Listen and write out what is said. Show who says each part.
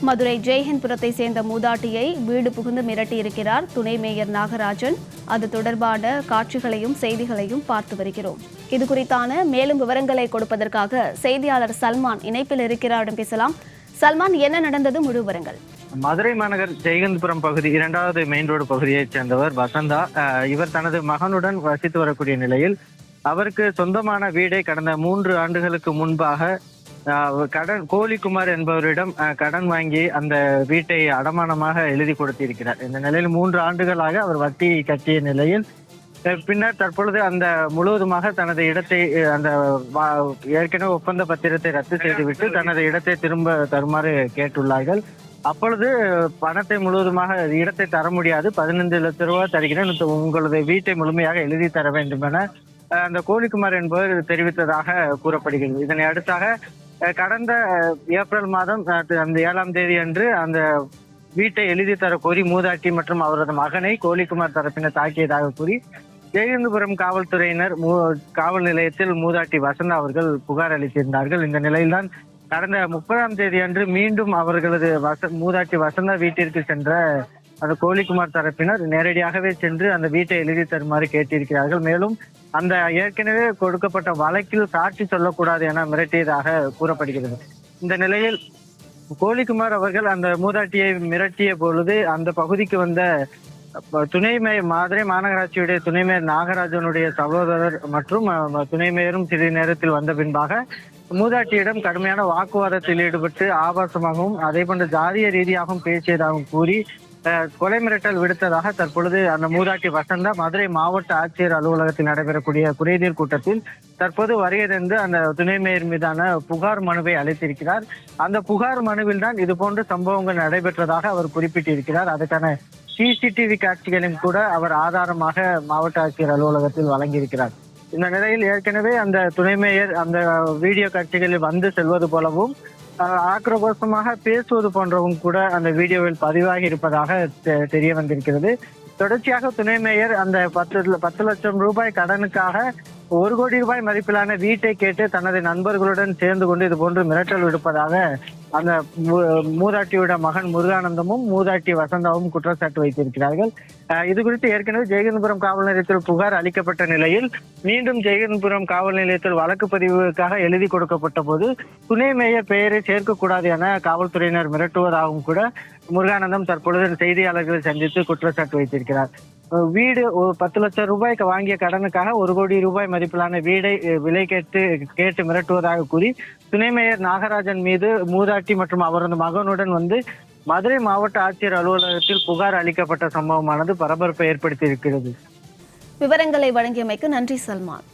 Speaker 1: மதுரை ஜெய்ஹிந்த்புரத்தை சேர்ந்த மூதாட்டியை வீடு புகுந்து மிரட்டியிருக்கிறார் துணை மேயர் நாகராஜன். அது தொடர்பான காட்சிகளையும் செய்திகளையும் பார்த்து வருகிறோம். இது குறித்தான மேலும் விவரங்களை கொடுப்பதற்காக செய்தியாளர் சல்மான் இணைப்பில் இருக்கிறாரிடம் பேசலாம். சல்மான் என்ன நடந்தது? முழு விவரங்கள்.
Speaker 2: மதுரை மாநகர் ஜெயகந்தபுரம் பகுதி இரண்டாவது மெயின் ரோடு பகுதியைச் சேர்ந்தவர் வசந்தா. அஹ், இவர் தனது மகனுடன் வசித்து வரக்கூடிய நிலையில் அவருக்கு சொந்தமான வீடை கடந்த மூன்று ஆண்டுகளுக்கு முன்பாக கடன் கோழிக்குமார் என்பவரிடம் அஹ், கடன் வாங்கி அந்த வீட்டை அடமானமாக எழுதி கொடுத்திருக்கிறார். இந்த நிலையில் மூன்று ஆண்டுகளாக அவர் வட்டி கட்டிய நிலையில் பின்னர் தற்பொழுது அந்த முழுவதுமாக தனது இடத்தை அந்த ஏற்கனவே ஒப்பந்த பத்திரத்தை ரத்து செய்துவிட்டு தனது இடத்தை திரும்ப தருமாறு கேட்டுள்ளார்கள். அப்பொழுது பணத்தை முழுவதுமாக இடத்தை தர முடியாது. பதினைந்து லட்ச ரூபாய் தருகிறேன். உங்களது வீட்டை முழுமையாக எழுதி தர வேண்டும் என அந்த கோழிக்குமார் என்பவர் தெரிவித்ததாக கூறப்படுகிறது. இதனை அடுத்தாக கடந்த ஏப்ரல் மாதம் அந்த ஏழாம் தேதி அன்று அந்த வீட்டை எழுதி தர கோரி மூதாட்டி மற்றும் அவரது மகனை கோழிக்குமார் தரப்பினர் தாக்கியதாக கூறி ஜெயகந்தபுரம் காவல்துறையினர் மூ- காவல் நிலையத்தில் மூதாட்டி வசந்தா அவர்கள் புகார் அளித்திருந்தார்கள். இந்த நிலையில்தான் கடந்த முப்பதாம் தேதி அன்று மீண்டும் அவர்களது வச மூதாட்டி வசந்தா வீட்டிற்கு சென்ற அந்த கோழிக்குமார் தரப்பினர் நேரடியாகவே சென்று அந்த வீட்டை எழுதி தருமாறு கேட்டிருக்கிறார்கள். மேலும் அந்த ஏற்கனவே கொடுக்கப்பட்ட வழக்கில் சாட்சி சொல்லக்கூடாது என மிரட்டியதாக கூறப்படுகிறது. இந்த நிலையில் கோழிக்குமார் அவர்கள் அந்த மூதாட்டியை மிரட்டிய பொழுது அந்த பகுதிக்கு வந்த அப்ப துணை மேயர் மதுரை மாநகராட்சியுடைய துணை மேயர் நாகராஜனுடைய சகோதரர் மற்றும் அஹ், துணை மேயரும் சிறிது நேரத்தில் வந்த பின்பாக மூதாட்டியிடம் கடுமையான வாக்குவாதத்தில் ஈடுபட்டு ஆபாசமாகவும் அதே போன்று ஜாதிய ரீதியாகவும் பேசியதாகவும் கூறி கொலை மிரட்டல் விடுத்ததாக தற்பொழுது அந்த மூதாட்டி வசந்தா மதுரை மாவட்ட ஆட்சியர் அலுவலகத்தில் நடைபெறக்கூடிய குறைதீர் கூட்டத்தில் தற்போது வருகிறந்து அந்த துணை மேயர் மீதான புகார் மனுவை அளித்திருக்கிறார். அந்த புகார் மனுவில் தான் இது போன்ற சம்பவங்கள் நடைபெற்றதாக அவர் குறிப்பிட்டிருக்கிறார். அதுக்கான சிசிடிவி காட்சிகளையும் கூட அவர் ஆதாரமாக மாவட்ட ஆட்சியர் அலுவலகத்தில் வழங்கியிருக்கிறார். இந்த நிலையில் ஏற்கனவே அந்த துணை மேயர் அந்த வீடியோ காட்சிகளில் வந்து செல்வது போலவும் ஆக்ரோபோசமாக பேசுவது போன்றவும் கூட அந்த வீடியோவில் பதிவாகி இருப்பதாக தெ- தெரிய வந்திருக்கிறது. தொடர்ச்சியாக துணை மேயர் அந்த பத்து பத்து லட்சம் ரூபாய் கடனுக்காக ஒரு கோடி ரூபாய் மதிப்பிலான வீட்டை கேட்டு தனது நண்பர்களுடன் சேர்ந்து கொண்டு இது போன்று மிரட்டல் விடுப்பதாக அந்த மூதாட்டியோட மகன் முருகானந்தமும் மூதாட்டி வசந்தாவும் குற்றச்சாட்டு வைத்திருக்கிறார்கள். அஹ் இது குறித்து ஏற்கனவே ஜெயகந்தபுரம் காவல் நிலையத்தில் புகார் அளிக்கப்பட்ட நிலையில் மீண்டும் ஜெயகந்தபுரம் காவல் நிலையத்தில் வழக்கு பதிவுக்காக எழுதி கொடுக்கப்பட்ட போது துணை மேயர் பெயரை சேர்க்கக்கூடாது என காவல்துறையினர் மிரட்டுவதாகவும் கூட முருகானந்தம் தற்பொழுது செய்தியாளர்களை சந்தித்து குற்றச்சாட்டு வைத்திருக்கிறார். வீடு ஒரு பத்து லட்சம் ரூபாய்க்கு வாங்கிய கடனுக்காக ஒரு கோடி ரூபாய் மதிப்பிலான வீடை விலை கேட்டு கேட்டு மிரட்டுவதாக கூறி துணை மேயர் நாகராஜன் மீது மூதாட்டி மற்றும் அவரது மகனுடன் வந்து மதுரை மாவட்ட ஆட்சியர் அலுவலகத்தில் புகார் அளிக்கப்பட்ட சம்பவமானது பரபரப்பை ஏற்படுத்தி இருக்கிறது
Speaker 1: விவரங்களை வழங்கியமைக்கு நன்றி சல்மான்.